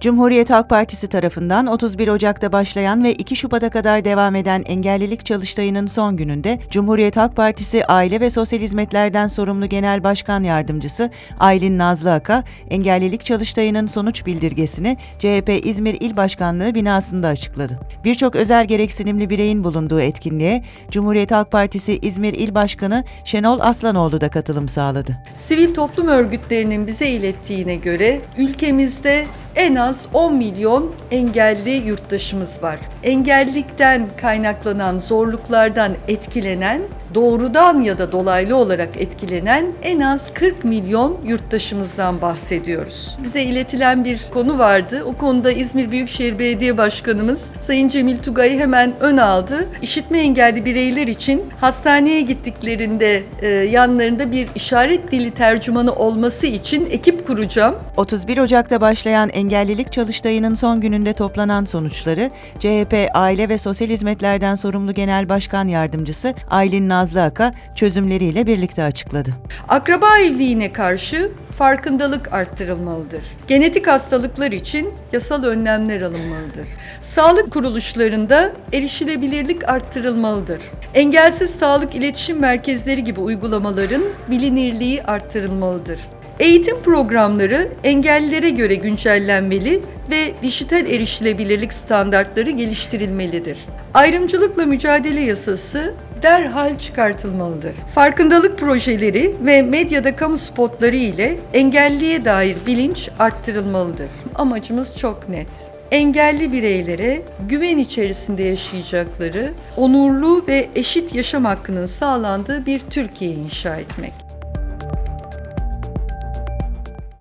Cumhuriyet Halk Partisi tarafından 31 Ocak'ta başlayan ve 2 Şubat'a kadar devam eden engellilik çalıştayının son gününde Cumhuriyet Halk Partisi Aile ve Sosyal Hizmetlerden sorumlu Genel Başkan Yardımcısı Aylin Nazlı Aka, engellilik çalıştayının sonuç bildirgesini CHP İzmir İl Başkanlığı binasında açıkladı. Birçok özel gereksinimli bireyin bulunduğu etkinliğe Cumhuriyet Halk Partisi İzmir İl Başkanı Şenol Aslanoğlu da katılım sağladı. Sivil toplum örgütlerinin bize ilettiğine göre ülkemizde en az 10 milyon engelli yurttaşımız var. Engellilikten kaynaklanan zorluklardan etkilenen, doğrudan ya da dolaylı olarak etkilenen en az 40 milyon yurttaşımızdan bahsediyoruz. Bize iletilen bir konu vardı. O konuda İzmir Büyükşehir Belediye Başkanımız Sayın Cemil Tugay'ı hemen ön aldı. İşitme engelli bireyler için hastaneye gittiklerinde e, yanlarında bir işaret dili tercümanı olması için ekip kuracağım. 31 Ocak'ta başlayan engellilik çalıştayının son gününde toplanan sonuçları CHP Aile ve Sosyal Hizmetlerden sorumlu Genel Başkan Yardımcısı Aylin Nazlı Aka çözümleriyle birlikte açıkladı. Akraba evliliğine karşı farkındalık arttırılmalıdır. Genetik hastalıklar için yasal önlemler alınmalıdır. Sağlık kuruluşlarında erişilebilirlik arttırılmalıdır. Engelsiz sağlık iletişim merkezleri gibi uygulamaların bilinirliği arttırılmalıdır. Eğitim programları engellilere göre güncellenmeli ve dijital erişilebilirlik standartları geliştirilmelidir. Ayrımcılıkla mücadele yasası derhal çıkartılmalıdır. Farkındalık projeleri ve medyada kamu spotları ile engelliye dair bilinç arttırılmalıdır. Amacımız çok net. Engelli bireylere güven içerisinde yaşayacakları, onurlu ve eşit yaşam hakkının sağlandığı bir Türkiye inşa etmek.